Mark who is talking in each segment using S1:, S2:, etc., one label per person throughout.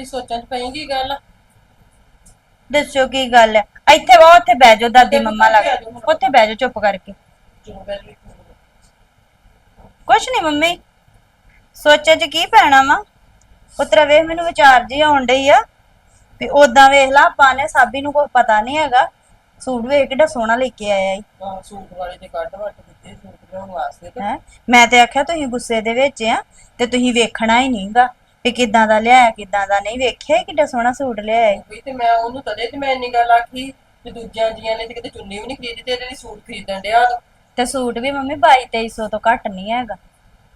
S1: ਬੜੀ ਸੋਚਾਂ ਚ ਕੀ ਗੱਲ?
S2: ਦੱਸੋ ਕੀ ਗੱਲ ਹੈ ਇੱਥੇ ਵਾ ਉੱਥੇ ਬਹਿ ਜਾਓ ਦਾਦੀ ਮੰਮਾ ਲੱਗ। ਉੱਥੇ ਬਹਿ ਜਾਓ ਚੁੱਪ ਕਰਕੇ। ਕੁਛ ਨਹੀਂ ਮੰਮੀ। ਸੋਚਾਂ 'ਚ ਕੀ ਪੈਣਾ ਵਾ? ਉਤਰਾ ਵੇਖ ਮੈਨੂੰ ਵਿਚਾਰ ਜੀ ਆਉਣ ਡਈ ਆ। ਵੀ ਉਦਾਂ ਵੇਖ ਲਾ ਆਪਾਂ ਨੇ ਸਾਬੀ ਨੂੰ ਕੋਈ ਪਤਾ ਨਹੀਂ ਹੈਗਾ। ਸੂਟ ਵੇਖ ਕਿੱਡਾ ਸੋਹਣਾ ਲੈ ਕੇ ਆਇਆ ਈ।
S1: ਆਹ ਸੂਟ ਵਾਲੇ ਦੇ ਕੱਢ ਵੱਟ ਦਿੱਤੇ ਸੂਟ ਲਿਆਉਣ ਵਾਸਤੇ ਤੇ।
S2: ਹੈ? ਮੈਂ ਤੇ ਆਖਿਆ ਤੁਸੀਂ ਗੁੱਸੇ ਦੇ ਵਿੱਚ ਆ ਤੇ ਤੁਸੀਂ ਵੇਖਣਾ ਹੀ ਨਹੀਂਗਾ ਵੀ ਕਿਦਾਂ ਦਾ ਲਿਆਇਆ ਕਿਦਾਂ ਦਾ ਨਹੀਂ ਵੇਖਿਆ ਕਿੱਡਾ ਸੋਹਣਾ ਸੂਟ ਲਿਆਇਆ ਈ।
S1: ਵੀ ਤੇ ਮੈਂ ਉਹਨੂੰ ਤਦੇ ਤੇ ਮੈਂ ਇੰਨੀ ਗੱਲ ਆਖੀ ਤੇ ਦੂਜਿਆਂ ਜੀਆਂ ਨੇ ਤੇ ਕਿਤੇ ਚੁੰਨੀ ਵੀ ਨਹੀਂ ਖਰੀਦੀ ਤੇ ਇਹਦੇ ਲਈ ਸੂਟ ਖਰੀਦਣ ਡਿਆ ਉਦੋਂ।
S2: ਤੇ ਸੂਟ ਵੀ ਮੰਮੀ 22 2300 ਤੋਂ ਘੱਟ ਨਹੀਂ ਹੈਗਾ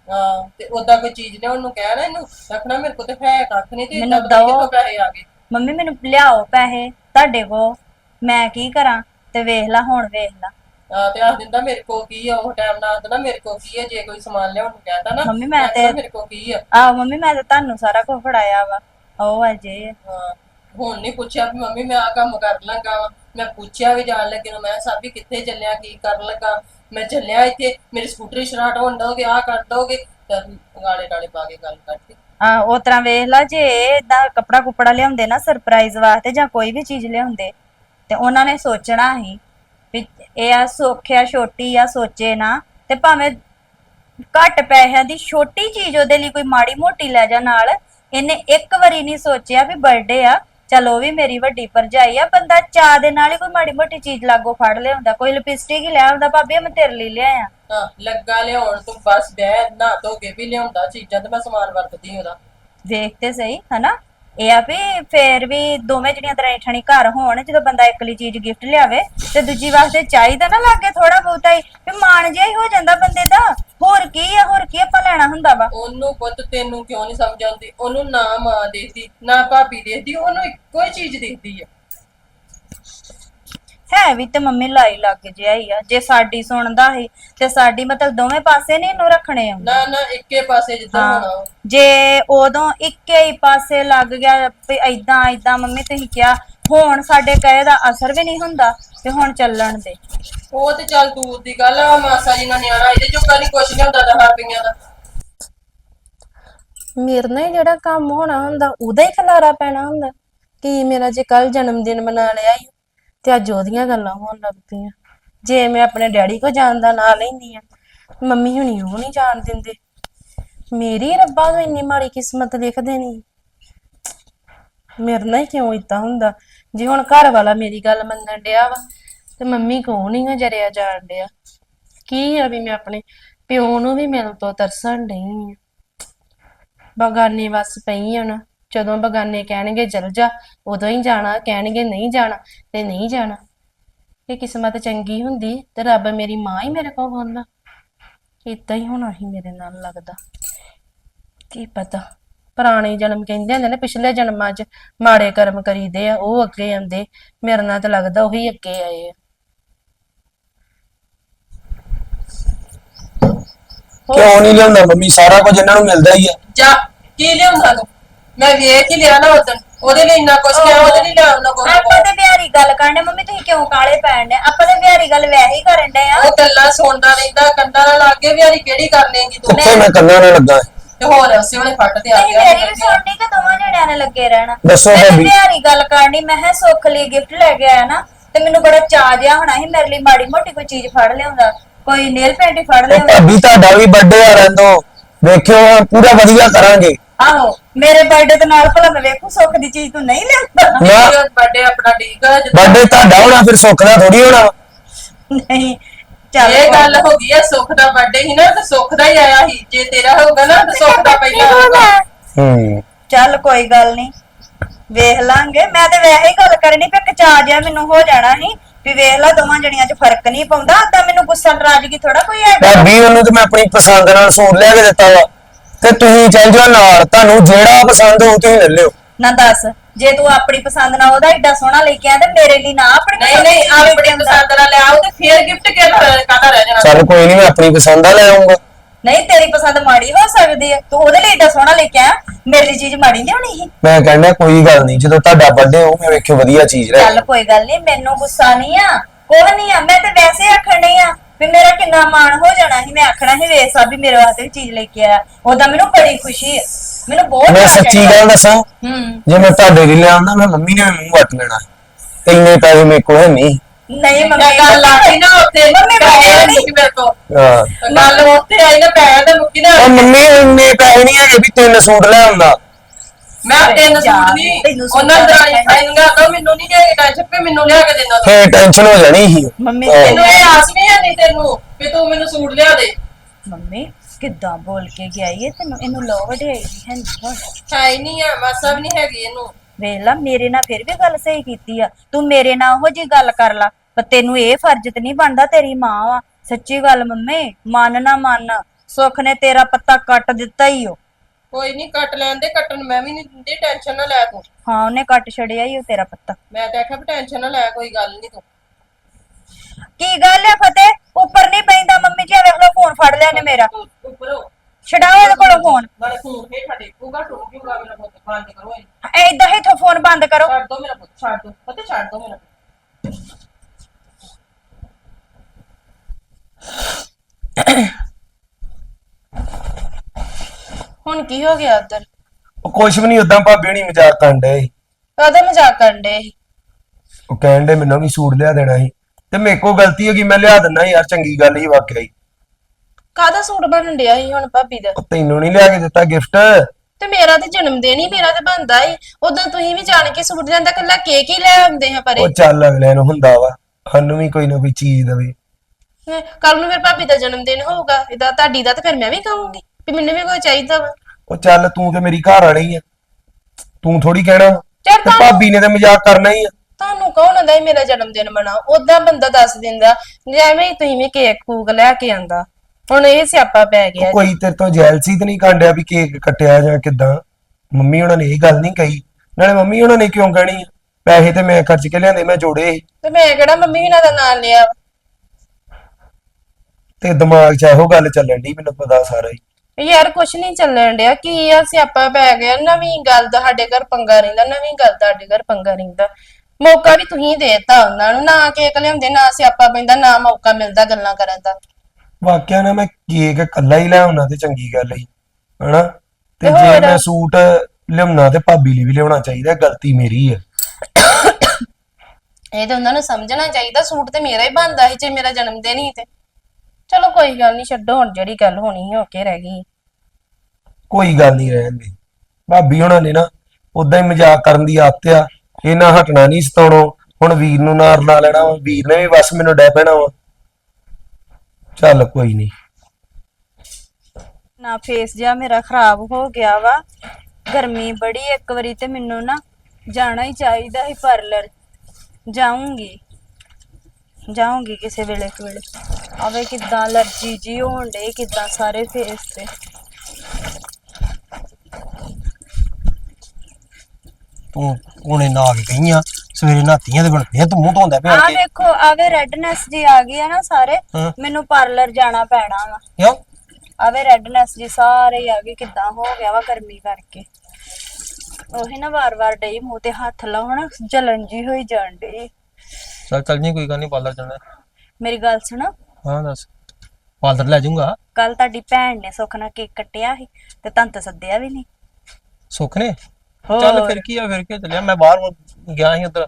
S1: ਹਾਂ ਤੇ ਉਦਾਂ ਕੋਈ ਚੀਜ਼ ਨੂੰ ਕਹਿਣਾ ਇਹਨੂੰ ਰੱਖਣਾ ਮੇਰੇ ਕੋਲ ਤੇ ਹੈ ਕੱਖ ਨਹੀਂ ਤੇ
S2: ਮੈਨੂੰ ਦਓ।
S1: ਕਿੱਥੋਂ ਪੈਸੇ ਆ ਗਏ
S2: ਮੰਮੀ ਮੈਨੂੰ ਲਿਆਓ ਪੈਸੇ ਤੁਹਾਡੇ ਕੋ ਮੈਂ ਕੀ ਕਰਾਂ ਤੇ ਵੇਖ ਲਾ ਹੁਣ ਵੇਖ ਲਾ
S1: ਆ ਤੇ ਆਖ ਦਿੰਦਾ ਮੇਰੇ ਕੋਲ ਕੀ ਆ ਉਹ ਟਾਈਮ ਨਾਲ ਆਖਦਾ ਮੇਰੇ ਕੋਲ ਕੀ ਆ ਜੇ ਕੋਈ ਸਮਾਨ ਲਿਆਉਣ ਨੂੰ ਕਹਿੰਦਾ ਨਾ
S2: ਮੰਮੀ ਮੈਂ
S1: ਆਖਦਾ
S2: ਤੇ-
S1: ਮੇਰੇ ਕੋਲ ਕੀ ਆ?
S2: ਆਹ ਮੰਮੀ ਮੈਂ ਤਾਂ ਤੁਹਾਨੂੰ ਸਾਰਾ ਕੁਝ ਫੜਾਇਆ ਵਾ ਉਹ ਅਜੇ
S1: ਹਾਂ ਹੁਣ ਨਹੀਂ ਪੁੱਛਿਆ ਵੀ ਮੰਮੀ ਮੈਂ ਆ ਕੰਮ ਕਰ ਲਾਂਗਾ ਵਾ। ਮੈਂ ਪੁੱਛਿਆ ਵੀ ਜਾਣ ਲੱਗੇ ਨੂੰ ਮੈਂ ਸਾਬੀ ਕਿੱਥੇ ਚੱਲਿਆ ਕੀ ਕਰਨ ਲੱਗਾ? ਮੈਂ ਚੱਲਿਆ ਇੱਥੇ ਮੇਰੀ ਸਕੂਟਰੀ ਸ਼ਰਾਟ ਹੋਣ ਦੋਗੇ ਆ ਕਰ ਦੋਗੇ ਤੇ ਗਾਲੇ ਟਾਲੇ ਪਾ ਕੇ ਗੱਲ ਕਰਤੀ
S2: ਆ ਉਹ ਤਰ੍ਹਾਂ ਵੇਖ ਲਾ ਜੇ ਇਦਾਂ ਕੱਪੜਾ ਕੁਪੜਾ ਲਿਆਉਂਦੇ ਨਾ ਸਰਪ੍ਰਾਈਜ਼ ਵਾਸਤੇ ਜਾਂ ਕੋਈ ਵੀ ਚੀਜ਼ ਲਿਆਉਂਦੇ ਤੇ ਉਹਨਾਂ ਨੇ ਸੋਚਣਾ ਹੀ। ਇਹ ਆ ਸੋਖਿਆ ਛੋਟੀ ਆ ਸੋਚੇ ਨਾ। ਤੇ ਭਾਵੇਂ ਘੱਟ ਪੈਸਿਆਂ ਦੀ ਛੋਟੀ ਚੀਜ਼ ਉਹਦੇ ਲਈ ਕੋਈ ਮਾੜੀ ਮੋਟੀ ਲੈ ਜਾ ਨਾਲ। ਇਹਨੇ ਇੱਕ ਵਾਰੀ ਨਹੀਂ ਸੋਚਿਆ ਵੀ ਬਰਥਡੇ ਆ। ਚਲ ਉਹ ਵੀ ਮੇਰੀ ਵੱਡੀ ਭਰਜਾਈ ਆ। ਬੰਦਾ ਚਾਹ ਦੇ ਨਾਲ ਹੀ ਕੋਈ ਮਾੜੀ ਮੋਟੀ ਚੀਜ਼ ਲਾਗੋ ਫੜ ਲਿਆਉਂਦਾ। ਕੋਈ ਲਿਪਸਟਿਕ ਹੀ ਲੈ ਆਉਂਦਾ ਭਾਬੀ ਮੈਂ ਤੇਰੇ ਲਈ ਲਿਆਇਆ।
S1: ਹਾਂ ਲੱਗਾ ਲਿਆਉਣ ਤੂੰ ਬਸ ਬਹਿ ਨਾ ਧੋ ਕੇ ਵੀ ਲਿਆਉਂਦਾ ਚੀਜ਼ਾਂ ਤੇ ਮੈਂ ਸਮਾਨ ਵਰਤਦੀ ਉਹਦਾ।
S2: ਵੇਖ ਤੇ ਸਹੀ ਹਨਾ? ਇਹ ਆ ਵੀ ਫੇਰ ਵੀ ਦੋਵੇਂ ਜਿਹੜੀਆਂ ਦਰਾਣੀ ਘਰ ਹੋਣ, ਜਦੋਂ ਬੰਦਾ ਇਕਲੀ ਚੀਜ਼ ਗਿਫਟ ਲਿਆਵੇ, ਤੇ ਦੂਜੀ ਵਾਸਤੇ ਚਾਹੀਦਾ ਨਾ ਲੱਗੇ ਥੋੜਾ ਬਹੁਤਾ ਹੀ, ਵੀ ਮਾਣ ਜਿਹਾ ਹੀ ਹੋ ਜਾਂਦਾ ਬੰਦੇ ਦਾ। ਹੋਰ ਕੀ ਆ, ਹੋਰ ਕੀ ਆਪਾਂ ਲੈਣਾ ਹੁੰਦਾ ਵਾ?
S1: ਉਹਨੂੰ ਪੁੱਤ ਤੈਨੂੰ ਕਿਉਂ ਨਹੀਂ ਸਮਝ ਆਉਂਦੀ? ਉਹਨੂੰ ਨਾ ਮਾਂ ਦੇਖਦੀ, ਨਾ ਭਾਬੀ ਦੇਖਦੀ, ਉਹਨੂੰ ਇੱਕੋ ਹੀ ਚੀਜ਼ ਦੇਖਦੀ ਆ।
S2: ਹੈ ਵੀ ਤੇ ਮੰਮੀ ਲਾਈ ਲੱਗ ਜਿਆ ਹੀ ਆ। ਜੇ ਸਾਡੀ ਸੁਣਦਾ ਸੀ ਤੇ ਸਾਡੀ ਮਤਲਬ ਦੋਵੇਂ ਪਾਸੇ ਨਹੀਂ ਇਹਨੂੰ ਰੱਖਣੇ ਆਉਂਦੇ।
S1: ਨਾ ਨਾ ਇੱਕੇ ਪਾਸੇ ਜਿੱਦਾਂ ਹੋਣਾ ਵਾ।
S2: ਜੇ ਉਦੋਂ ਇੱਕੇ ਹੀ ਪਾਸੇ ਲੱਗ ਗਿਆ ਵੀ ਐਦਾਂ ਐਦਾਂ ਮੰਮੀ ਤੁਸੀਂ ਕਿਹਾ ਹੁਣ ਸਾਡੇ ਕਹੇ ਦਾ ਅਸਰ ਵੀ ਨਹੀਂ ਹੁੰਦਾ ਤੇ ਹੁਣ ਚੱਲਣ ਦੇ।
S1: ਉਹ ਤੇ ਚੱਲ ਦੂਰ ਦੀ ਗੱਲ ਆ ਮਾਸਾ ਜੀ ਨਾਲ ਨਿਆਣਾ ਇਹਦੇ ਚੁੱਕਾ ਨਹੀਂ ਕੁਛ ਨਹੀਂ ਹੁੰਦਾ ਦਸਾਂ ਰੁਪਈਆਂ ਦਾ।
S3: ਮੇਰੇ ਨਾਲ ਹੀ ਜਿਹੜਾ ਕੰਮ ਹੋਣਾ ਹੁੰਦਾ ਉਹਦਾ ਹੀ ਖਲਾਰਾ ਪੈਣਾ ਹੁੰਦਾ। ਕਿ ਮੇਰਾ ਜੇ ਕੱਲ ਜਨਮ ਦਿਨ ਮਨਾ ਲਿਆ ਈ ਤੇ ਅੱਜ ਉਹਦੀਆਂ ਗੱਲਾਂ ਹੋਣ ਲੱਗ ਪਈਆਂ। ਜੇ ਮੈਂ ਆਪਣੇ ਡੈਡੀ ਕੋ ਜਾਣ ਦਾ ਨਾਂ ਲੈਂਦੀ ਆ, ਮੰਮੀ ਹੁਣੀ ਉਹ ਨਹੀਂ ਜਾਣ ਦਿੰਦੇ। ਮੇਰੀ ਰੱਬਾ ਨੂੰ ਇੰਨੀ ਮਾੜੀ ਕਿਸਮਤ ਲਿਖ ਦੇਣੀ। ਮੇਰੇ ਨਾਲ ਹੀ ਕਿਉਂ ਇਦਾਂ ਹੁੰਦਾ? ਜੇ ਹੁਣ ਘਰ ਵਾਲਾ ਮੇਰੀ ਗੱਲ ਮੰਨਣ ਡਿਆ ਵਾ, ਤੇ ਮੰਮੀ ਕੋ ਨਹੀਂ ਨਜ਼ਰਿਆ ਜਾਣ ਡਿਆ। ਕੀ ਆ ਵੀ ਮੈਂ ਆਪਣੇ ਪਿਓ ਨੂੰ ਵੀ ਮਿਲਣ ਤੋਂ ਤਰਸਣ ਡਈ ਆ। ਬਗਾਨੇ ਵਸ ਪਈ ਆ ਨਾ। ਜਦੋਂ ਬਗਾਨੇ ਕਹਿਣਗੇ ਚਲ ਜਾ ਉਦੋਂ ਹੀ ਜਾਣਾ ਕਹਿਣਗੇ ਨਹੀਂ ਜਾਣਾ ਤੇ ਨਹੀਂ ਜਾਣਾ। ਇਹ ਕਿਸਮਤ ਚੰਗੀ ਹੁੰਦੀ ਤੇ ਰੱਬ ਮੇਰੀ ਮਾਂ ਹੀ ਮੇਰੇ ਕੋਲ ਹੁੰਦਾ। ਏਦਾਂ ਹੀ ਹੋਣਾ ਹੀ ਮੇਰੇ ਨਾਲ ਲੱਗਦਾ। ਕੀ ਪਤਾ? ਪੁਰਾਣੇ ਜਨਮ ਕਹਿੰਦੇ ਹੁੰਦੇ ਨੇ ਪਿਛਲੇ ਜਨਮਾਂ 'ਚ ਮਾੜੇ ਕਰਮ ਕਰੀਦੇ ਆ ਉਹ ਅੱਗੇ ਆਂਦੇ ਮੇਰੇ ਨਾਲ ਤਾਂ ਲੱਗਦਾ ਉਹੀ ਅੱਗੇ ਆਏ ਆ।
S4: ਕਿਉਂ ਨਹੀਂ ਲਿਆਉਂਦਾ ਮੰਮੀ? ਸਾਰਾ ਕੁਝ ਇਹਨਾਂ ਨੂੰ ਮਿਲਦਾ ਹੀ ਆ।
S1: ਜਾ ਕੀ ਲਿਆਉਂਦਾ ਤੂੰ? ਮੈਂ ਵੇਖ ਹੀ ਲਿਆ ਨਾ ਉਦੋਂ ਉਹਦੇ ਲਈ ਇੰਨਾ ਕੁਛ ਕਿਹਾ ਉਹਦੇ ਲਈ ਲਿਆਉਣਾ ਕੁਛ
S2: ਆਪਾਂ ਤੇ ਵਿਹਾਰੀ ਗੱਲ ਕਰਨੇ ਮੰਮੀ ਤੁਸੀਂ ਕਿਉਂ ਕਾਲੇ ਪੈਣ ਦੇ ਆਪਾਂ ਤੇ ਵਿਹਾਰੀ ਗੱਲ ਵੈਸੇ ਹੀ ਕਰਨ ਦੇ ਆ।
S1: ਉਹ ਗੱਲਾਂ ਸੁਣਦਾ ਰਹਿੰਦਾ ਕੰਨਾਂ ਨਾਲ ਲੱਗੇ ਵੀ ਯਾਰੀ ਕਿਹੜੀ ਕਰ ਲੇਂਗੀ ਤੂੰ?
S4: ਕਿੱਥੇ ਮੈਂ ਕੰਨਾਂ ਨਾਲ ਲੱਗਾ।
S1: ਤੇ ਹੋਰ ਉਸੇ ਵੇਲੇ ਫੱਟ ਤੇ ਆ
S2: ਨਹੀਂ
S1: ਗਿਆ
S2: ਮੇਰੀ ਵੀ ਸੁਣਨੀ ਕਿ ਦੋਵਾਂ ਜਣਿਆਂ ਨੇ ਲੱਗੇ ਰਹਿਣਾ?
S4: ਦੱਸੋ
S2: ਮੈਂ ਤੇ
S4: ਭਾਬੀ।
S2: ਵਿਹਾਰੀ ਗੱਲ ਕਰਨੀ ਮੈਂ ਹੈ ਸੁੱਖ ਲਈ ਗਿਫਟ ਲੈ ਕੇ ਆਇਆ ਨਾ ਤੇ ਮੈਨੂੰ ਬੜਾ ਚਾਅ ਜਿਹਾ ਹੋਣਾ ਸੀ ਮੇਰੇ ਲਈ ਮਾੜੀ ਮੋਟੀ ਕੋਈ ਚੀਜ਼ ਫੜ ਲਿਆਉਂਦਾ ਕੋਈ ਨੇਲ ਪੈਂਟ ਫੜ
S4: ਉਹ
S2: ਲਿਆਉਂਦਾ।
S4: ਭਾਬੀ ਤੁਹਾਡਾ ਵੀ ਬਰਥਡੇ ਆ ਰਹਿੰਦੋ ਵੇਖਿਓ ਪੂਰਾ ਵਧੀਆ ਕਰਾਂਗੇ।
S2: ਆਹੋ ਮੇਰੇ ਬਰਥਡੇ ਦੇ ਨਾਲ ਭਲਾ ਮੈਂ ਵੇਖੂ ਸੁੱਖ ਦੀ ਚੀਜ਼ ਤੂੰ ਨਹੀਂ ਲਿਆਉਂਦਾ।
S4: ਨਾ।
S1: ਬਰਥਡੇ ਆਪਣਾ ਠੀਕ ਆ ਜਦੋਂ
S4: ਬਰਥਡੇ ਤੁਹਾਡਾ ਹੋਣਾ ਫਿਰ ਸੁੱਖ ਦਾ ਥੋੜੀ ਹੋਣਾ।
S2: ਨਹੀਂ ਚੱਲ
S1: ਇਹ ਗੱਲ ਹੋ ਗਈ ਆ ਸੁੱਖ ਦਾ ਬਰਥਡੇ ਸੀ ਨਾ ਤੇ ਸੁੱਖ ਦਾ ਹੀ ਆਇਆ ਸੀ। ਜੇ ਤੇਰਾ ਹੋਊਗਾ ਨਾ ਤੇ ਸੁੱਖ ਦਾ ਪਹਿਲਾਂ ਹੋਊਗਾ।
S4: ਹੂੰ।
S2: ਚੱਲ ਕੋਈ ਗੱਲ ਨਹੀਂ ਵੇਖ ਲਾਂਗੇ। ਮੈਂ ਤੇ ਵੈਸੇ ਹੀ ਗੱਲ ਕਰਨੀ ਪਈ ਕਚਾ ਜਿਹਾ ਮੈਨੂੰ ਹੋ ਜਾਣਾ ਸੀ ਵੀ ਵੇਖ ਲਾ ਦੋਵਾਂ ਜਣੀਆਂ 'ਚ ਫ਼ਰਕ ਨਹੀਂ ਪਾਉਂਦਾ। ਤਾਂ ਮੈਨੂੰ ਗੁੱਸਾ ਨਾਰਾਜ਼ਗੀ ਥੋੜਾ ਕੋਈ ਹੈਗਾ।
S4: ਭਾਬੀ ਉਹਨੂੰ ਤੇ ਮੈਂ ਆਪਣੀ ਪਸੰਦ ਨਾਲ ਸੂਟ ਲਿਆ ਕੇ ਦਿੱਤਾ ਵਾ। ਤੇ ਤੁਸੀਂ ਚੱਲ ਜਾਓ ਨਾਲ। ਤੁਹਾਨੂੰ ਜਿਹੜਾ ਪਸੰਦ ਹੋਊ ਤੁਸੀਂ ਲੈ ਲਿਓ।
S2: ਨਾ ਦੱਸ ਜੇ ਤੂੰ ਆਪਣੀ ਪਸੰਦ ਨਾਲ ਉਹਦਾ ਏਡਾ ਸੋਹਣਾ ਲੈ ਕੇ ਆਇਆ ਤੇ ਮੇਰੇ ਲਈ ਨਾ ਆਪਣੀ
S1: ਨਹੀਂ ਨਹੀਂ
S2: ਪਸੰਦ ਦੀ
S1: ਆਪਣੀ ਪਸੰਦ ਨਾਲ ਲਿਆਓ ਤੇ ਫੇਰ ਗਿਫਟ ਕਿਹਦਾ ਕਾਹਦਾ ਰਹਿ ਜਾਣਾ।
S4: ਚੱਲ ਕੋਈ ਨਹੀਂ ਮੈਂ ਆਪਣੀ ਪਸੰਦ ਦਾ ਲੈ ਆਉਂਗਾ
S2: ਨਹੀਂ ਤੇਰੀ ਪਸੰਦ ਮਾੜੀ ਹੋ ਸਕਦੀ ਹੈ। ਤੂੰ ਉਹਦੇ ਲਈ ਏਡਾ ਸੋਹਣਾ ਲੈ ਕੇ ਆਇਆ ਮੇਰੇ ਲਈ ਚੀਜ਼ ਮਾੜੀ ਲਿਆਉਣੀ ਸੀ?
S4: ਮੈਂ ਕਹਿੰਦਾ ਕੋਈ ਗੱਲ ਨਹੀਂ ਜਦੋਂ ਤੁਹਾਡਾ ਬਰਥਡੇ ਹੋਊ ਮੈਂ ਵੇਖਿਓ ਵਧੀਆ ਚੀਜ਼ ਲੈ
S2: ਚੱਲ ਕੋਈ ਗੱਲ ਨਹੀਂ ਮੈਨੂੰ ਗੁੱਸਾ ਨਹੀਂ ਆ ਕੋਹ ਨਹੀਂ ਆ ਮੈਂ ਤੇ ਵੈਸੇ ਆਖਣ ਨਹੀਂ ਆ ਵੀ ਮੇਰਾ ਕਿੰਨਾ ਮਾਣ ਹੋ ਜਾਣਾ ਸੀ। ਮੈਂ ਆਖਣਾ ਸੀ ਵੇਖ ਸਾਬੀ ਮੇਰੇ ਵਾਸਤੇ ਵੀ ਚੀਜ਼ ਲੈ ਕੇ ਆਇਆ। ਉਹਦਾ ਮੈਨੂੰ ਬੜੀ ਖੁਸ਼ੀ ਹੈ ਮੈਨੂੰ ਬਹੁਤ
S4: ਮੈਂ
S2: ਮਾਣ
S4: ਸੱਚੀ
S2: ਚੜ੍ਹਿਆ।
S4: ਗੱਲ ਦੱਸਾਂ
S2: ਹੂੰ।
S4: ਜੇ ਮੈਂ ਤੁਹਾਡੇ ਲਈ ਲਿਆਉਂਦਾ ਮੈਂ ਮੰਮੀ ਨੇ ਵੀ ਮੂੰਹ ਵੱਟ ਲੈਣਾ। ਇੰਨੇ ਪੈਸੇ ਮੇਰੇ ਕੋਲ ਹੈ ਨਹੀਂ।
S2: ਨਹੀਂ
S1: ਮੈਂ
S2: ਮੰਮੀ
S1: ਗੱਲ ਆ ਗਈ ਨਾ ਉੱਥੇ
S2: ਮੰਮੀ
S1: ਪੈਸੇ ਨਹੀਂ ਮੇਰੇ ਕੋਲ।
S4: ਹਾਂ।
S1: ਗੱਲ ਉੱਥੇ ਆਈ ਨਾ ਪੈਸੇ ਤੇ ਮੁੱਕੀ ਨਾ
S4: ਉਹ ਮੰਮੀ ਇੰਨੇ ਪੈਸੇ ਨਹੀਂ ਹੈਗੇ ਵੀ ਤਿੰਨ ਸੂਟ ਲੈ ਆਉਂਦਾ।
S1: ਮੈਂ ਤਿੰਨ
S2: ਜਾ,
S1: ਸੂਟ ਨਹੀਂ
S2: ਤੈਨੂੰ ਸੂਟ
S1: ਉਹਨਾਂ
S2: ਲੈ
S1: ਦਰਾਣੀ
S2: ਕੇ
S1: ਖਾਈਂਗਾ ਤਾਂ ਮੈਨੂੰ ਨਹੀਂ ਦੇ ਟੈਨਸ਼ਨ ਪੇ ਮੈਨੂੰ ਲਿਆ ਕੇ ਦੇਣਾ ਤੂੰ।
S4: ਫੇਰ ਟੈਨਸ਼ਨ ਹੋ ਜਾਣੀ ਸੀ।
S2: ਮੰਮੀ
S4: ਹਾਂ।
S1: ਤੈਨੂੰ ਇਹ ਆਸ ਵੀ ਹੈ ਨਹੀਂ ਤੈਨੂੰ ਕਿ ਤੂੰ ਮੈਨੂੰ ਸੂਟ ਲਿਆ ਦੇ।
S2: ਮੰਮੀ ਕਿੱਦਾਂ ਬੋਲ ਕੇ ਗਿਆ ਇਹ ਤੈਨੂੰ? ਇਹਨੂੰ ਲੋ ਵਡਿਆਈ ਦੀ ਹੈ ਨਹੀਂ ਹੁਣ।
S1: ਹੈ ਹੀ ਨਹੀਂ ਆ ਮਾਸਾ ਵੀ ਨਹੀਂ ਹੈਗੀ ਇਹਨੂੰ।
S2: ਵੇਖ ਲਾ ਮੇਰੇ ਨਾਲ ਫਿਰ ਵੀ ਗੱਲ ਸਹੀ ਕੀਤੀ ਆ। ਤੂੰ ਮੇਰੇ ਨਾਲ ਉਹੋ ਜੀ ਗੱਲ ਕਰ ਲਾ ਪਰ ਤੈਨੂੰ ਇਹ ਫਰਜ਼ ਤੇ ਨਹੀਂ ਬਣਦਾ ਤੇਰੀ ਮਾਂ ਵਾ ਸੱਚੀ ਗੱਲ ਮੰਮੀ ਮੰਨ ਨਾ ਮੰਨ ਸੁੱਖ ਨੇ ਤੇਰਾ ਪੱਤਾ ਕੱਟ ਦਿੱਤਾ ਹੀ ਉਹ
S1: ਕੋਈ ਨਹੀਂ ਕੱਟ ਲੈਣ ਦੇ ਕੱਟਣ ਮੈਂ ਵੀ ਨਹੀਂ ਦਿੰਦੀ ਟੈਨਸ਼ਨ ਨਾ ਲੈ ਤੂੰ।
S2: ਹਾਂ ਉਹਨੇ ਕੱਟ ਛੜਿਆ ਹੀ ਉਹ ਤੇਰਾ ਪੱਤਾ।
S1: ਮੈਂ ਤਾਂ ਆਖਿਆ ਵੀ ਟੈਨਸ਼ਨ ਨਾ ਲੈ ਕੋਈ ਗੱਲ ਨਹੀਂ ਤੂੰ।
S2: ਕੀ ਗੱਲ ਹੈ ਫਤਿਹ? ਉੱਪਰ ਨਹੀਂ ਪੈਂਦਾ ਮੰਮੀ ਜੀ ਵੇਖ ਲੋ ਫੋਨ ਫੜ ਲਿਆ ਨੇ ਮੇਰਾ।
S1: ਤੂੰ ਉੱਪਰੋਂ
S2: ਛਡਾਓ ਇਹਦੇ ਕੋਲੋਂ ਫੋਨ।
S1: ਨਾਲੇ ਫੋਨ ਫੇਰ ਸਾਡੇ ਕੂਗਾ ਟੁੱਟ ਜੂਗਾ ਮੇਰਾ ਪੁੱਤ ਬੰਦ ਕਰੋ ਇਹ
S2: ਏਦਾਂ ਹੀ ਤੋਂ ਫੋਨ ਬੰਦ ਕਰੋ।
S1: ਛੱਡ ਦੋ ਮੇਰਾ ਪੁੱਤ ਛੱਡ ਦੋ। ਪਤਾ ਛੱਡ ਦੋ ਮੇਰਾ ਪੁੱਤ।
S3: ਹੁਣ ਕੀ ਹੋ ਗਿਆ ਉਧਰ?
S4: ਉਹ ਕੁਛ ਵੀ ਨਹੀਂ ਉਦਾਂ ਭਾਬੀ ਨਹੀਂ ਮਜ਼ਾਕ ਕਰਨ ਡਏ
S3: ਕਾਹਦਾ ਮਜ਼ਾਕ ਕਰਨ ਡੇ
S4: ਉਹ ਕਹਿਣ ਦੇ ਮੈਨੂੰ ਵੀ ਸੂਟ ਲਿਆ ਦੇਣਾ ਸੀ। ਤੇ ਮੇਰੇ ਕੋਲ ਗਲਤੀ ਹੋ ਗਈ ਮੈਂ ਲਿਆ ਦਿੰਦਾ ਯਾਰ ਚੰਗੀ ਗੱਲ ਹੀ ਵਾਕਿਆ ਹੀ
S3: ਕਾਹਦਾ ਸੂਟ ਬਣਨ ਡਿਆ ਸੀ ਹੁਣ ਭਾਬੀ ਦਾ?
S4: ਉਹ ਤੈਨੂੰ ਨਹੀਂ ਲਿਆ ਕੇ ਦਿੱਤਾ ਗਿਫਟ?
S3: ਤੇ ਮੇਰਾ ਤੇ ਜਨਮ ਦਿਨ ਹੀ ਮੇਰਾ ਤੇ ਬੰਦਾ ਹੀ ਉਦੋਂ ਤੁਸੀਂ ਵੀ ਜਾਣ ਕੇ ਸੂਟ ਜਾਂਦਾ ਕੱਲਾ ਕੇਕ ਹੀ ਲੈ ਆਉਂਦੇ ਹਾਂ ਪਰੇ?
S4: ਉਹ ਚੱਲ ਅਗਲੇ ਨੂੰ ਹੁੰਦਾ ਵਾ। ਸਾਨੂੰ ਵੀ ਕੋਈ ਨਾ ਕੋਈ ਚੀਜ਼ ਦੇਵੇ।
S3: ਕੱਲ ਨੂੰ ਫਿਰ ਭਾਬੀ ਦਾ ਜਨਮ ਦਿਨ ਹੋਊਗਾ। ਇਹਦਾ ਤੁਹਾਡੀ ਦਾ ਤੇ ਫਿਰ ਮੈਂ ਵੀ ਕਹੂੰਗੀ ਵੀ ਮੈਨੂੰ ਵੀ ਕੋਈ ਚਾਹੀਦਾ ਵਾ।
S4: ਉਹ ਚੱਲ ਤੂੰ ਤੇ ਮੇਰੀ ਘਰ ਵਾਲੀ ਆ ਤੂੰ ਥੋੜੀ ਕਹਿਣਾ ਵਾ।
S3: ਚੱਲ
S4: ਤੇ
S3: ਤੁਹਾਨੂੰ
S4: ਭਾਬੀ ਨੇ ਤੇ ਮਜ਼ਾਕ ਕਰਨਾ ਹੀ ਆ
S3: ਤੁਹਾਨੂੰ ਕੌਣ ਆਂਦਾ ਮੇਰਾ ਜਨਮ ਦਿਨ ਮਨਾਓ ਉਦਾਂ ਬੰਦਾ ਦੱਸ ਦਿੰਦਾ ਜਿਵੇਂ ਹੀ ਤੁਸੀਂ ਵੀ ਕੇਕ ਕੂਕ ਲੈ ਕੇ ਆਂਦਾ ਹੁਣ ਇਹ ਸਿਆਪਾ ਪੈ ਗਿਆ
S4: ਕੋਈ ਤੇਰੇ ਤੋਂ ਜੈਲਸੀ ਤੇ ਨਹੀਂ ਕਾਂਡਿਆ ਵੀ ਕੇਕ ਕੱਟਿਆ ਜਾਂ ਕਿਦਾਂ ਮੰਮੀ ਉਹਨਾਂ ਨੇ ਇਹ ਗੱਲ ਨਹੀਂ ਕਹੀ ਨਾਲੇ ਮੰਮੀ ਉਹਨਾਂ ਨੇ ਕਿਉਂ ਕਹਿਣੀ ਆ? ਪੈਸੇ ਤੇ ਮੈਂ ਖਰਚ ਕੇ ਲਿਆਂਦੇ ਮੈਂ ਜੋੜੇ ਸੀ।
S3: ਤੇ ਮੈਂ ਕਿਹੜਾ ਮੰਮੀ ਹੁਣਾਂ ਦਾ ਨਾਮ ਲਿਆ ਵਾ?
S4: ਤੇ ਦਿਮਾਗ 'ਚ ਇਹੋ ਗੱਲ ਚੱਲਣ ਦੀ ਮੈਨੂੰ ਪਤਾ ਸਾਰਾ ਹੀ
S3: ਯਾਰ ਕੁਛ ਨਹੀਂ ਚੱਲਣ ਡਿਆ ਕੀ ਆ ਸਿਆਪਾ ਪੈ ਗਿਆ ਨਵੀਂ ਗੱਲ ਦਾ ਸਾਡੇ ਘਰ ਪੰਗਾ ਰਹਿੰਦਾ ਨਵੀਂ ਗੱਲ ਦਾ ਸਾਡੇ ਘਰ ਪੰਗਾ ਰਹਿੰਦਾ। ਮੌਕਾ ਵੀ ਤੁਸੀਂ ਦੇਤਾ ਉਹਨਾਂ ਨੂੰ ਨਾ ਕੇਕ ਲਿਆਉਂਦੇ ਨਾ ਸਿਆਪਾ ਪੈਂਦਾ ਨਾ ਮੌਕਾ ਮਿਲਦਾ ਗੱਲਾਂ ਕਰਨ ਦਾ।
S4: ਵਾਕਿਆ ਨਾ ਮੈਂ ਕੇਕ ਇਕੱਲਾ ਹੀ ਲੈ ਆਉਣਾ ਤੇ ਚੰਗੀ ਗੱਲ ਹੀ ਹਨਾ? ਤੇ
S3: ਤੇ
S4: ਜੇ
S3: ਹੋਰ?
S4: ਮੈਂ ਸੂਟ ਲਿਆਉਣਾ ਤੇ ਭਾਬੀ ਲਈ ਵੀ ਲਿਆਉਣਾ ਚਾਹੀਦਾ ਗਲਤੀ ਮੇਰੀ ਹੈ
S3: ਇਹ ਤਾਂ ਉਹਨਾਂ ਨੂੰ ਸਮਝਣਾ ਚਾਹੀਦਾ ਸੂਟ ਤੇ ਮੇਰਾ ਹੀ ਬਣਦਾ ਸੀ ਜੇ ਮੇਰਾ ਜਨਮ ਦਿਨ ਹੀ ਤੇ। ਚਲੋ ਕੋਈ ਗੱਲ ਨਹੀਂ ਛੱਡੋ ਹੁਣ ਜਿਹੜੀ ਗੱਲ ਹੋਣੀ ਸੀ ਹੋ ਕੇ ਰਹਿ ਗਈ।
S4: ਕੋਈ ਗੱਲ ਨਹੀਂ ਰਹਿਣ ਦੀ। ਭਾਬੀ ਉਹਨਾਂ ਨੇ ਨਾ ਉਦਾਂ ਹੀ ਮਜ਼ਾਕ ਕਰਨ ਦੀ ਆਦਤ ਆ। ਇਹਨਾਂ ਹਟਣਾ ਨਹੀਂ ਸਤਾਉਣੋ। ਹੁਣ ਵੀਰ ਨੂੰ ਨਾਰ ਲਾ ਲੈਣਾ ਵਾ ਵੀਰ ਨੇ ਵੀ ਬਸ ਮੈਨੂੰ ਡੈ ਪੈਣਾ ਵਾ। ਚੱਲ ਕੋਈ ਨਹੀਂ
S2: ਨਾ ਫੇਸ ਜਿਹਾ ਮੇਰਾ ਖਰਾਬ ਹੋ ਗਿਆ ਵਾ। ਗਰਮੀ ਬੜੀ ਇੱਕ ਵਾਰੀ ਤੇ ਮੈਨੂੰ ਨਾ ਜਾਣਾ ਹੀ ਚਾਹੀਦਾ ਸੀ ਪਾਰਲਰ ਜਾਊਂਗੀ। ਜਾਊਂਗੀ ਕਿਸੇ ਵੇਲੇ ਇੱਕ ਵੇਲੇ। ਆਵੇ ਕਿਦਾਂ ਅਲਰਜੀ ਜੀ ਹੋਣ ਡੇ ਕਿਦਾਂ ਸਾਰੇ ਫੇਸ ਤੇ।
S5: ਤੂੰ ਹੁਣੇ ਨਹਾ ਕੇ ਗਈ ਆ ਸਵੇਰੇ ਨਹਾਤੀਆਂ ਤੇ ਬਣ ਫੇਰ ਤੂੰ ਮੂੰਹ ਧੋਂਦਾ ਪਿਆ
S2: ਆ ਵੇਖੋ ਆਵੇ ਰੈਡਨੈਸ ਜੀ ਆ ਗਈ ਆ ਨਾ ਸਾਰੇ
S5: ਹਾਂ।
S2: ਮੈਨੂੰ ਪਾਰਲਰ ਜਾਣਾ ਪੈਣਾ ਵਾ।
S5: ਕਿਉਂ?
S2: ਆਵੇ ਰੈਡਨੈਸ ਜੀ ਸਾਰੇ ਹੀ ਆ ਗਏ ਕਿਦਾਂ ਹੋ ਗਿਆ ਵਾ ਗਰਮੀ ਕਰਕੇ। ਉਹੀ ਨਾ ਵਾਰ-ਵਾਰ ਡਈ ਮੂੰਹ ਤੇ ਹੱਥ ਲਾਉਣ ਜਲਨ ਜੀ ਹੋਈ ਜਾਣ ਡਈ।
S5: ਚੱਲ ਚੱਲ ਜੀ ਕੋਈ ਗੱਲ ਨਹੀਂ ਪਾਰਲਰ ਜਾਣਾ
S2: ਮੇਰੀ ਗੱਲ ਸੁਣੋ
S5: ਹਾਂ ਦੱਸ। ਪਾਰਲਰ ਲੈ ਜਾਊਂਗਾ।
S2: ਕੱਲ ਤੁਹਾਡੀ ਭੈਣ ਨੇ ਸੁੱਖ ਨਾਲ ਕੇਕ ਕੱਟਿਆ ਸੀ ਤੇ ਤੁਹਾਨੂੰ ਤਾਂ ਸੱਦਿਆ ਵੀ ਨਹੀਂ।
S5: ਸੁੱਖ ਨੇ? ਚੱਲ ਫਿਰ ਕੀ ਆ ਫਿਰ ਕੀ ਚੱਲਿਆ। ਮੈਂ ਬਾਹਰ ਗਿਆ ਸੀ ਉਧਰ।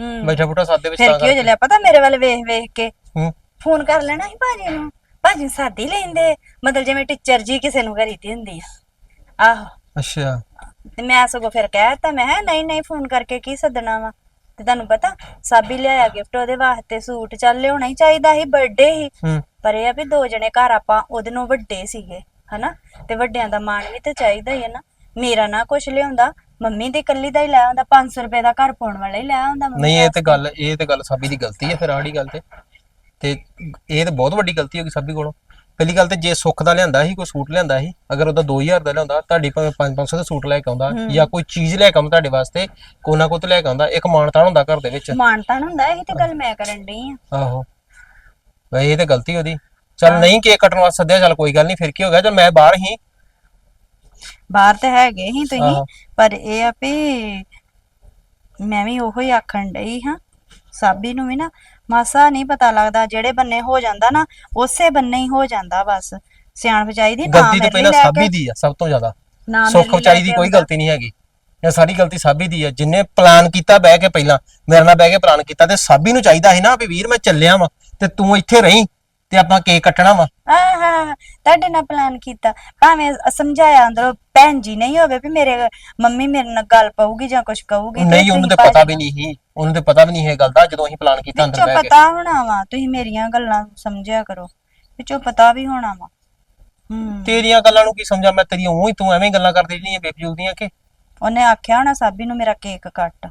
S2: ਹੂੰ।
S5: ਬੈਠਾ ਬੁੱਟਾ ਸਾਦੇ ਵਿੱਚ
S2: ਫਿਰ ਕੀ ਹੋ ਜਲਿਆ ਪਤਾ ਮੇਰੇ ਵੱਲ ਵੇਖ ਵੇਖ ਕੇ।
S5: ਹੂੰ।
S2: ਫੋਨ ਕਰ ਲੈਣਾ ਸੀ ਭਾਜੀ ਨੂੰ। ਭਾਜੀ ਨੂੰ ਸਾਦੀ ਲੈਂਦੇ। ਮਤਲਬ ਜਿਵੇਂ ਟੀਚਰ ਜੀ ਕਿਸੇ ਨੂੰ ਕਰੀਦੀ ਹੁੰਦੀ ਆ। ਆਹੋ।
S5: ਅੱਛਾ।
S2: ਤੇ ਮੈਂ ਸਗੋਂ ਫਿਰ ਕਹਿ ਦਿੱਤਾ ਮੈਂ ਕਿਹਾ ਨਹੀਂ ਨਹੀਂ ਫੋਨ ਕਰਕੇ ਕੀ ਸੱਦਣਾ ਵਾ? ਤੇ ਤੁਹਾਨੂੰ ਪਤਾ ਸਾਬੀ ਲਿਆਇਆ ਗਿਫਟ ਉਹਦੇ ਵਾਸਤੇ ਸੂਟ ਚੱਲ ਲਿਆਉਣਾ ਹੀ ਚਾਹੀਦਾ ਸੀ ਬਰਥਡੇ
S5: ਹੂੰ।
S2: ਪਰ ਇਹ ਆ ਵੀ ਦੋ ਜਣੇ ਘਰ ਆਪਾਂ ਉਹਦੇ ਨੂੰ ਵੱਡੇ ਸੀਗੇ ਹਨਾ? ਤੇ ਵੱਡਿਆਂ ਦਾ ਮਾਣ ਵੀ ਤੇ ਚਾਹੀਦਾ ਹੀ ਹੈ ਨਾ। ਮੇਰਾ ਨਾ ਕੁਛ ਲਿਆਉਂਦਾ ਮੰਮੀ ਦੇ ਇਕੱਲੀ ਦਾ ਹੀ ਲੈ ਆਉਂਦਾ 500 ਰੁਪਏ ਦਾ ਘਰ ਪਾਉਣ ਵਾਲਾ ਹੀ ਲੈ ਆਉਂਦਾ ਮੰਮੀ
S5: ਨਹੀਂ ਇਹ ਤੇ ਗੱਲ ਇਹ ਤੇ ਗੱਲ ਸਾਬੀ ਦੀ ਗਲਤੀ ਹੈ ਫਿਰ ਆੜੀ ਗੱਲ ਤੇ। ਤੇ ਇਹ ਤੇ ਬਹੁਤ ਵੱਡੀ ਗਲਤੀ ਹੋ ਗਈ ਸਾਬੀ ਕੋਲੋਂ। ਪਹਿਲੀ ਗੱਲ ਤੇ ਜੇ ਸੁੱਖ ਦਾ ਲਿਆਂਦਾ ਸੀ ਕੋਈ ਸੂਟ ਲਿਆਂਦਾ ਸੀ ਅਗਰ ਉਹਦਾ 2000 ਦਾ ਲਿਆਂਦਾ ਤੁਹਾਡੀ ਭਾਵੇਂ 5-500 ਦਾ ਸੂਟ ਲੈ ਕੇ ਆਉਂਦਾ ਜਾਂ ਕੋਈ ਚੀਜ਼ ਲੈ ਕੇ ਆਉਂਦਾ ਤੁਹਾਡੇ ਵਾਸਤੇ ਕੋਈ ਨਾ ਕੋਈ ਤੇ ਲੈ ਕੇ ਆਉਂਦਾ ਇੱਕ ਮਾਨਤਾਨ ਹੁੰਦਾ ਘਰ ਦੇ ਵਿੱਚ।
S2: ਮਾਣ ਤਾਂ ਹੁੰਦਾ ਇਹ ਤੇ ਗੱਲ ਮੈਂ ਕਰਨ ਡਈ ਆ।
S5: ਆਹੋ। ਬਈ ਇਹ ਤੇ ਗਲਤੀ ਉਹਦੀ। ਚੱਲ ਨਹੀਂ ਕੇਕ ਕੱਟਣ ਵਾਸਤੇ ਸੱਦਿਆ ਚੱਲ ਕੋਈ ਗੱਲ ਨਹੀਂ ਫਿਰ ਕੀ ਹੋ ਗਿਆ? ਚੱਲ ਮੈਂ ਬਾਹਰ ਹੀ
S2: ਬਾਹਰ ਤੇ ਹੈਗੇ ਹੀ ਤੁਸੀਂ। ਪਰ ਇਹ ਆ ਵੀ ਮੈਂ ਵੀ ਉਹੋ ਹੀ ਆਖਣ ਡਈ ਹਾਂ ਸਾਬੀ ਨੂੰ ਵੀ ਨਾ ਮਾਸਾ ਨਹੀਂ ਪਤਾ ਲੱਗਦਾ ਜਿਹੜੇ ਬੰਨੇ ਹੋ ਜਾਂਦਾ ਨਾ ਉਸੇ ਬੰਨੇ ਹੀ ਹੋ ਜਾਂਦਾ ਬਸ। ਸਿਆਣਪ ਚਾਹੀਦੀ ਨਾ
S5: ਗਲਤੀ ਤਾਂ
S2: ਮੇਰੇ
S5: ਪਹਿਲਾਂ
S2: ਲੈ
S5: ਸਾਬੀ
S2: ਕੇ।
S5: ਦੀ ਆ ਸਭ ਤੋਂ ਜ਼ਿਆਦਾ।
S2: ਨਾ ਮੇਰੇ
S5: ਸੁੱਖ
S2: ਲਈ
S5: ਵਿਚਾਰੀ
S2: ਲੈ
S5: ਦੀ
S2: ਕੇ
S5: ਕੋਈ
S2: ਆਉਂਦਾ।
S5: ਗਲਤੀ ਨਹੀਂ ਹੈਗੀ। ਇਹ ਸਾਰੀ ਗਲਤੀ ਸਾਬੀ ਦੀ ਆ ਜਿੰਨੇ ਪਲਾਨ ਕੀਤਾ ਬਹਿ ਕੇ ਪਹਿਲਾਂ ਮੇਰੇ ਨਾਲ ਬਹਿ ਕੇ ਪਲਾਨ ਕੀਤਾ ਤੇ ਸਾਬੀ ਨੂੰ ਚਾਹੀਦਾ ਸੀ ਨਾ ਵੀ ਵੀਰ ਮੈਂ ਚੱਲਿਆ ਵਾਂ ਤੇ ਤੂੰ ਇੱਥੇ ਰਹੀਂ। ਤੇ ਆਪਾਂ ਕੇਕ ਕੱਟਣਾ ਵਾ।
S2: ਆਹ ਤੁਹਾਡੇ ਨਾਲ ਪਲਾਨ ਕੀਤਾ। ਭਾਵੇਂ ਸਮਝਾਇਆ ਅੰਦਰੋਂ ਭੈਣ ਜੀ ਨਹੀਂ ਹੋਵੇ ਵੀ ਮੇਰੇ ਮੰਮੀ ਮੇਰੇ ਨਾਲ ਗੱਲ ਪਊਗੀ ਜਾਂ ਕੁਝ ਕਹੂਗੀ ਤੇ
S5: ਨਹੀਂ ਉਹਨੂੰ ਤੇ ਪਤਾ ਵੀ ਨਹੀਂ ਸੀ। ਉਹਨੂੰ ਤੇ ਪਤਾ ਵੀ ਨਹੀਂ ਇਹ ਗੱਲ ਦਾ ਜਦੋਂ ਅਸੀਂ ਪਲਾਨ ਕੀਤਾ ਅੰਦਰ
S2: ਵਿੱਚੋਂ
S5: ਬਹਿ ਕੇ।
S2: ਪਤਾ ਹੋਣਾ ਵਾ ਤੁਸੀਂ ਮੇਰੀਆਂ ਗੱਲਾਂ ਸਮਝਿਆ ਕਰੋ। ਵਿੱਚੋਂ ਪਤਾ ਵੀ ਹੋਣਾ ਵਾ। ਹੂੰ।
S5: ਤੇਰੀਆਂ ਗੱਲਾਂ ਨੂੰ ਕੀ ਸਮਝਾਂ? ਮੈਂ ਤੇਰੀਆਂ ਉਹੀ ਤੂੰ ਐਵੇਂ ਹੀ ਗੱਲਾਂ ਕਰਦੀ ਰਹਿੰਦੀ ਬੇਫਜ਼ੂਲ ਦੀਆਂ ਕਿ?
S2: ਉਹਨੇ ਆਖਿਆ ਹੋਣਾ ਸਾਬੀ ਨੂੰ ਮੇਰਾ ਕੇਕ ਕੱਟ।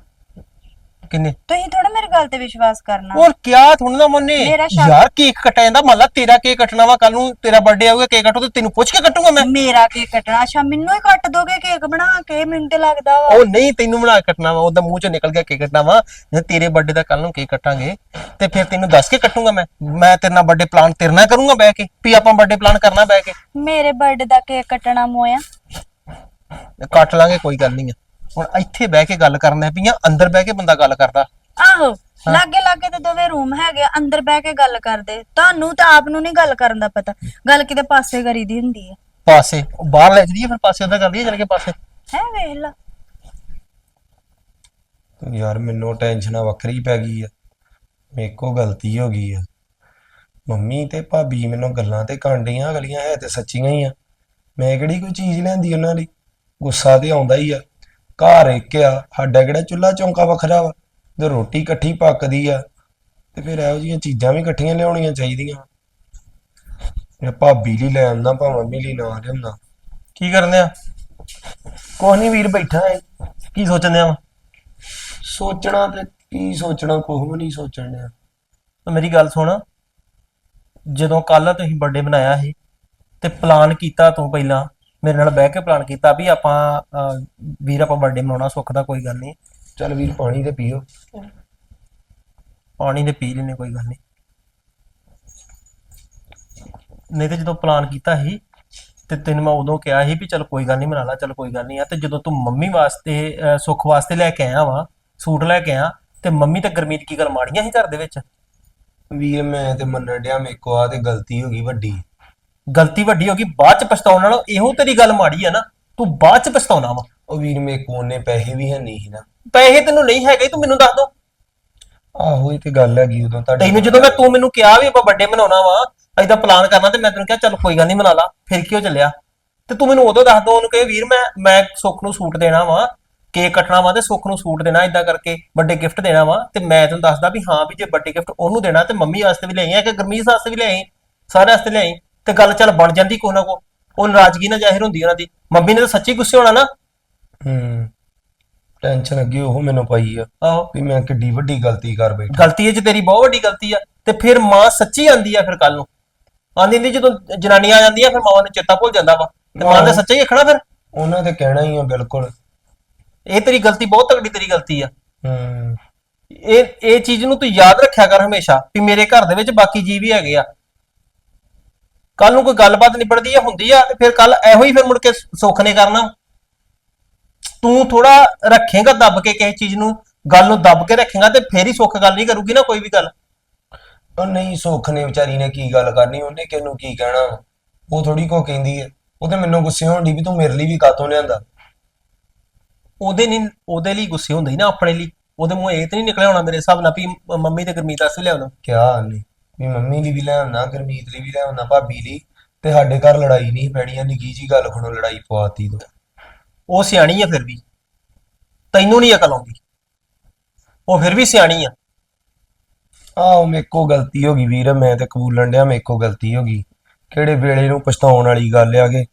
S5: ਕਿੰਨੇ?
S2: ਤੁਸੀਂ ਥੋੜਾ ਮੇਰੀ ਗੱਲ ਤੇ ਵਿਸ਼ਵਾਸ ਕਰਨਾ।
S5: ਹੋਰ ਕਿਆ ਥੋੜਾ ਨਾ ਮੰਨੇ।
S2: ਮੇਰਾ ਸ਼ੱਕ-
S5: ਯਾਰ ਕੇਕ ਕੱਟਿਆ ਜਾਂਦਾ ਮੰਨ ਲਾ ਤੇਰਾ ਕੇਕ ਕੱਟਣਾ ਵਾ ਕੱਲ ਨੂੰ ਤੇਰਾ ਬਰਥਡੇ ਆਊਗਾ ਕੇਕ ਕੱਟੋ ਤੇ ਤੈਨੂੰ ਪੁੱਛ ਕੇ ਕੱਟੂਗਾ ਮੈਂ।
S2: ਮੇਰਾ ਕੇਕ ਕੱਟਣਾ। ਅੱਛਾ ਮੈਨੂੰ ਹੀ ਕੱਟ ਦੋਗੇ ਕੇਕ ਬਣਾ ਕੇ ਮੈਨੂੰ ਤੇ ਲੱਗਦਾ ਵਾ।
S5: ਉਹ ਨਹੀਂ ਤੈਨੂੰ ਬਣਾ ਕੇ ਕੱਟਣਾ ਵਾ ਉਹਦਾ ਮੂੰਹ ਚੋਂ ਨਿਕਲ ਗਿਆ ਕੇਕ ਕੱਟਣਾ ਵਾ। ਜੇ ਤੇਰੇ ਬਰਥਡੇ ਦਾ ਕੱਲ ਨੂੰ ਕੇਕ ਕੱਟਾਂਗੇ ਤੇ ਫਿਰ ਤੈਨੂੰ ਦੱਸ ਕੇ ਕੱਟੂਗਾ ਮੈਂ। ਮੈਂ ਤੇਰੇ ਨਾਲ ਬਰਥਡੇ ਪਲਾਨ ਤੇਰੇ ਨਾਲ ਕਰੂੰਗਾ ਬਹਿ ਕੇ ਵੀ ਆਪਾਂ ਬਰਥਡੇ ਪਲਾਨ ਕਰਨਾ ਬਹਿ ਕੇ।
S2: ਮੇਰੇ ਬਰਥਡੇ ਦਾ ਕੇਕ ਕੱਟਣਾ ਮੋਇਆ।
S5: ਕੱਟ ਲਾਂਗੇ ਕੋਈ ਗੱਲ ਨਹੀਂ ਆ। ਹੁਣ ਇੱਥੇ ਬਹਿ ਕੇ ਗੱਲ ਕਰਨਾ ਪਈਆਂ ਅੰਦਰ ਬਹਿ ਕੇ ਬੰਦਾ ਗੱਲ ਕਰਦਾ।
S2: ਆਹੋ ਲਾਗੇ ਲਾਗੇ ਤੇ ਦੋਵੇਂ ਰੂਮ ਹੈਗੇ ਆ, ਅੰਦਰ ਬਹਿ ਕੇ ਗੱਲ ਕਰਦੇ। ਤੁਹਾਨੂੰ ਤਾਂ ਆਪ ਨੂੰ ਨਹੀਂ ਗੱਲ ਕਰਨ ਦਾ ਪਤਾ ਗੱਲ ਕਿਤੇ ਪਾਸੇ ਕਰੀਦੀ ਹੁੰਦੀ ਹੈ
S5: ਪਾਸੇ ਉਹ ਬਾਹਰ ਲੈ ਜਦੀਏ ਫਿਰ ਪਾਸੇ ਉਹਦਾ ਕਰ ਲਈਏ ਚਲ ਕੇ ਪਾਸੇ।
S2: ਹੈ ਵੇਖ ਲਾ।
S4: ਯਾਰ ਮੈਨੂੰ ਟੈਨਸ਼ਨ ਵੱਖਰੀ ਪੈ ਗਈ ਆ। ਮੇਰੇ ਕੋ ਗਲਤੀ ਹੋ ਗਈ ਆ। ਮੰਮੀ ਤੇ ਭਾਬੀ ਮੈਨੂੰ ਗੱਲਾਂ ਤੇ ਕਾਂਡੀਆਂ ਅਗਲੀਆਂ ਹੈ ਤੇ ਸੱਚੀਆਂ ਹੀ ਆ। ਮੈਂ ਕਿਹੜੀ ਕੋਈ ਚੀਜ਼ ਲੈਂਦੀ ਉਹਨਾਂ ਲਈ ਗੁੱਸਾ ਤੇ ਆਉਂਦਾ ਹੀ ਆ। ਘਰ ਇੱਕ ਆ, ਸਾਡਾ ਕਿਹੜਾ ਚੁੱਲ੍ਹਾ ਚੌਂਕਾ ਵੱਖਰਾ ਵਾ, ਤੇ ਰੋਟੀ ਇਕੱਠੀ ਪੱਕਦੀ ਆ, ਤੇ ਫਿਰ ਇਹੋ ਜਿਹੀਆਂ ਚੀਜ਼ਾਂ ਵੀ ਇਕੱਠੀਆਂ ਲਿਆਉਣੀਆਂ ਚਾਹੀਦੀਆਂ। ਮੈਂ ਭਾਬੀ ਲਈ ਲੈ ਆਉਂਦਾ, ਭਾਵੇਂ ਮੰਮੀ ਨਾ ਲਿਆਉਂਦਾ।
S5: ਕੀ ਕਰਨੇ ਆ?
S4: ਕੁਛ ਨਹੀਂ ਵੀਰ ਬੈਠਾ ਹੈ,
S5: ਕੀ ਸੋਚਦੇ ਆ
S4: ਸੋਚਣਾ ਤੇ ਕੀ ਸੋਚਣਾ, ਕੁਛ ਵੀ ਨਹੀਂ ਸੋਚਣ ਡਿਆ
S5: ਮੇਰੀ ਗੱਲ ਸੁਣ, ਜਦੋਂ ਕੱਲ ਤੁਸੀਂ ਬਰਥਡੇ ਮਨਾਇਆ ਸੀ, ਤੇ ਪਲਾਨ ਕੀਤਾ ਤੋਂ ਪਹਿਲਾਂ ਮੇਰੇ ਨਾਲ ਬਹਿ ਕੇ ਪਲਾਨ ਕੀਤਾ ਵੀ ਆਪਾਂ ਅਹ, ਵੀਰ ਆਪਾਂ ਬਰਥਡੇ ਮਨਾਉਣਾ ਸੁੱਖ ਦਾ ਕੋਈ ਗੱਲ ਨਹੀਂ।
S4: ਚੱਲ ਵੀਰ ਪਾਣੀ ਤੇ ਪੀਓ।
S5: ਪਾਣੀ ਦੇ ਪੀ ਲੈਨੇ ਕੋਈ ਗੱਲ ਨਹੀਂ। ਨਹੀਂ ਤੇ ਜਦੋਂ ਪਲਾਨ ਕੀਤਾ ਸੀ ਤੇ ਤੈਨੂੰ ਮੈਂ ਉਦੋਂ ਕਿਹਾ ਸੀ ਵੀ ਚੱਲ ਕੋਈ ਗੱਲ ਨਹੀਂ ਮਨਾ ਲਾ ਚਲ ਕੋਈ ਗੱਲ ਨਹੀਂ ਆ। ਤੇ ਜਦੋਂ ਤੂੰ ਮੰਮੀ ਵਾਸਤੇ ਅਹ, ਸੁੱਖ ਵਾਸਤੇ ਲੈ ਕੇ ਆਇਆ ਵਾ ਸੂਟ ਲੈ ਕੇ ਆਇਆ ਤੇ ਮੰਮੀ ਤੇ ਗਰਮੀਤ ਕੀ ਗੱਲ ਮਾੜੀਆਂ ਸੀ ਘਰ ਦੇ ਵਿੱਚ?
S4: ਵੀਰ ਮੈਂ ਤੇ ਮੰਨਣ ਡਿਆ ਮੇਰੇ ਕੋ ਆ ਤੇ ਗਲਤੀ ਹੋ ਗਈ ਵੱਡੀ।
S5: ਗਲਤੀ ਵੱਡੀ ਹੋ ਗਈ ਬਾਅਦ ਚ ਪਛਤਾਉਣ ਨਾਲੋਂ ਇਹੋ ਤੇਰੀ ਗੱਲ ਮਾੜੀ ਆ ਨਾ ਤੂੰ ਬਾਅਦ ਚ ਪਛਤਾਉਣਾ ਵਾ।
S4: ਉਹ ਵੀਰ ਮੇਰੇ ਕੋਲ ਨੇ ਪੈਸੇ ਵੀ ਹੈ ਨਹੀਂ ਸੀ ਨਾ।
S5: ਪੈਸੇ ਤੈਨੂੰ ਨਹੀਂ ਹੈਗੇ ਤੂੰ ਮੈਨੂੰ ਦੱਸ ਦੋ।
S4: ਆਹੋ ਇਹ ਤੇ ਗੱਲ ਹੈਗੀ ਉਦੋਂ ਤੁਹਾਡੇ
S5: ਤੈਨੂੰ ਜਦੋਂ ਮੈਂ ਤੂੰ ਮੈਨੂੰ ਕਿਹਾ ਵੀ ਆਪਾਂ ਵੱਡੇ ਮਨਾਉਣਾ ਵਾ ਐਦਾ ਪਲਾਨ ਕਰਨਾ ਤੇ ਮੈਂ ਤੈਨੂੰ ਕਿਹਾ ਚੱਲ ਕੋਈ ਗੱਲ ਨਹੀਂ ਮਨਾ ਲਾ। ਫਿਰ ਕਿਉਂ ਚੱਲਿਆ? ਤੇ ਤੂੰ ਮੈਨੂੰ ਉਦੋਂ ਦੱਸ ਦੋ ਉਹਨੂੰ ਕਹੇ ਵੀਰ ਮੈਂ ਮੈਂ ਸੁੱਖ ਨੂੰ ਸੂਟ ਦੇਣਾ ਵਾ ਕੇਕ ਕੱਟਣਾ ਵਾ ਤੇ ਸੁੱਖ ਨੂੰ ਸੂਟ ਦੇਣਾ ਇਦਾਂ ਕਰਕੇ ਵੱਡੇ ਗਿਫਟ ਦੇਣਾ ਵਾ ਤੇ ਮੈਂ ਤੈਨੂੰ ਦੱਸਦਾ ਵੀ ਹਾਂ ਵੀ ਜੇ ਵੱਡੇ ਗਿਫਟ ਉਹਨੂੰ ਦੇਣਾ ਤੇ ਮੰਮੀ ਵਾਸਤੇ ਵੀ ਲਿਆਈ ਆ ਕਿ ਗਰਮੀਤ ਵਾਸਤੇ ਵੀ ਲਿਆਈ? ਸਾਰੇ ਵਾਸਤੇ ਲਿਆਈ? ਤੇ ਗੱਲ ਚੱਲ ਬਣ ਜਾਂਦੀ ਕੋ ਨਾ ਕੋ ਉਹ ਨਾਰਾਜ਼ਗੀ ਨਾ ਜ਼ਾਹਿਰ ਹੁੰਦੀ ਉਹਨਾਂ ਦੀ। ਮੰਮੀ ਨੇ ਤਾਂ ਸੱਚੀ ਗੁੱਸੇ ਹੋਣਾ ਨਾ।
S4: ਹੂੰ ਟੈਨਸ਼ਨ ਅੱਗੇ ਉਹ ਮੈਨੂੰ ਪਾਈ ਆ
S5: ਆਹੋ।
S4: ਵੀ ਮੈਂ ਕਿੱਡੀ ਵੱਡੀ ਗਲਤੀ ਕਰ ਬੈਠਾ।
S5: ਗਲਤੀ ਇਹ ਚ ਤੇਰੀ ਬਹੁਤ ਵੱਡੀ ਗਲਤੀ ਆ ਤੇ ਫਿਰ ਮਾਂ ਸੱਚੀ ਆਂਦੀ ਆ ਫਿਰ ਕੱਲ ਨੂੰ। ਆਂਦੀ ਨਹੀਂ ਜਦੋਂ ਜਨਾਨੀ ਆ ਜਾਂਦੀ ਆ ਫਿਰ ਮਾਂ ਨੂੰ ਚੇਤਾ ਭੁੱਲ ਜਾਂਦਾ ਵਾ। ਤੇ ਮਾਂ ਨੇ ਸੱਚਾ ਹੀ ਆਖਣਾ ਫਿਰ?
S4: ਉਹਨਾਂ ਤੇ ਕਹਿਣਾ ਹੀ ਆ ਬਿਲਕੁਲ।
S5: ਇਹ ਤੇਰੀ ਗਲਤੀ ਬਹੁਤ ਤਕੜੀ ਤੇਰੀ ਗਲਤੀ ਆ।
S4: ਹੂੰ।
S5: ਇਹ ਇਹ ਚੀਜ਼ ਨੂੰ ਤੂੰ ਯਾਦ ਰੱਖਿਆ ਕਰ ਹਮੇਸ਼ਾ ਵੀ ਮੇਰੇ ਘਰ ਦੇ ਵਿੱਚ ਬਾਕੀ ਜੀਵ ਵੀ ਹੈਗੇ ਆ। ਕੱਲ ਨੂੰ ਕੋਈ ਗੱਲਬਾਤ ਨਿਬੜਦੀ ਆ ਹੁੰਦੀ ਆ ਤੇ ਫਿਰ ਕੱਲ ਇਹੋ ਹੀ ਫਿਰ ਮੁੜ ਕੇ ਸੁੱਖ ਨੇ ਕਰਨਾ। ਤੂੰ ਥੋੜਾ ਰੱਖੇਗਾ ਦੱਬ ਕੇ ਕਿਸੇ ਚੀਜ਼ ਨੂੰ ਗੱਲ ਨੂੰ ਦੱਬ ਕੇ ਰੱਖੇਗਾ ਤੇ ਫੇਰ ਹੀ ਸੁੱਖ ਗੱਲ ਨਹੀਂ ਕਰੂਗੀ ਨਾ ਕੋਈ ਵੀ ਗੱਲ।
S4: ਉਹ ਨਹੀਂ ਸੁੱਖ ਨੇ ਵਿਚਾਰੀ ਨੇ ਕੀ ਗੱਲ ਕਰਨੀ ਉਹਨੇ ਕਿਹਨੂੰ ਕੀ ਕਹਿਣਾ। ਉਹ ਥੋੜੀ ਕੋ ਕਹਿੰਦੀ ਹੈ ਉਹ ਤੇ ਮੈਨੂੰ ਗੁੱਸੇ ਹੋਣ ਦੀ ਵੀ ਤੂੰ ਮੇਰੇ ਲਈ ਵੀ ਕਾਤੋਂ ਲਿਆਂਦਾ?
S5: ਉਹਦੇ ਨਹੀਂ ਉਹਦੇ ਲਈ ਗੁੱਸੇ ਹੁੰਦਾ ਨਾ ਆਪਣੇ ਲਈ। ਉਹਦੇ ਮੂੰਹ ਇਹ ਤੇ ਨਹੀਂ ਨਿਕਲਿਆ ਹੋਣਾ ਮੇਰੇ ਹਿਸਾਬ ਨਾਲ ਵੀ ਮੰਮੀ ਤੇ ਗੁਰਮੀਤ ਵਾਸਤੇ ਲਿਆਉਣਾ।
S4: ਕਿਹਾ ਨਹੀਂ ਵੀ ਮੰਮੀ ਲਈ ਵੀ ਲੈ ਆਉਣਾ, ਗੁਰਮੀਤ ਲਈ ਵੀ ਲੈ ਆਉਣਾ, ਭਾਬੀ ਲਈ। ਤੇ ਸਾਡੇ ਘਰ ਲੜਾਈ ਨਹੀਂ ਪੈਣੀ ਆ ਨਿੱਕੀ ਜੀ ਗੱਲ ਖਣੋ ਲੜਾਈ ਪਵਾਤੀ ਤੂੰ।
S5: ਉਹ ਸਿਆਣੀ ਆ ਫਿਰ ਵੀ। ਤੈਨੂੰ ਨਹੀਂ ਅਕਲ ਆਉਂਦੀ। ਉਹ ਫਿਰ ਵੀ ਸਿਆਣੀ ਆ।
S4: ਆਹੋ ਮੇਰੇ ਕੋ ਗਲਤੀ ਹੋ ਗਈ ਵੀਰ, ਮੈਂ ਤੇ ਕਬੂਲਣ ਡਿਆ ਮੇਰੇ ਕੋ ਗਲਤੀ ਹੋ ਗਈ। ਕਿਹੜੇ ਵੇਲੇ ਨੂੰ ਪਛਤਾਉਣ ਵਾਲੀ ਗੱਲ ਆ ਕਿ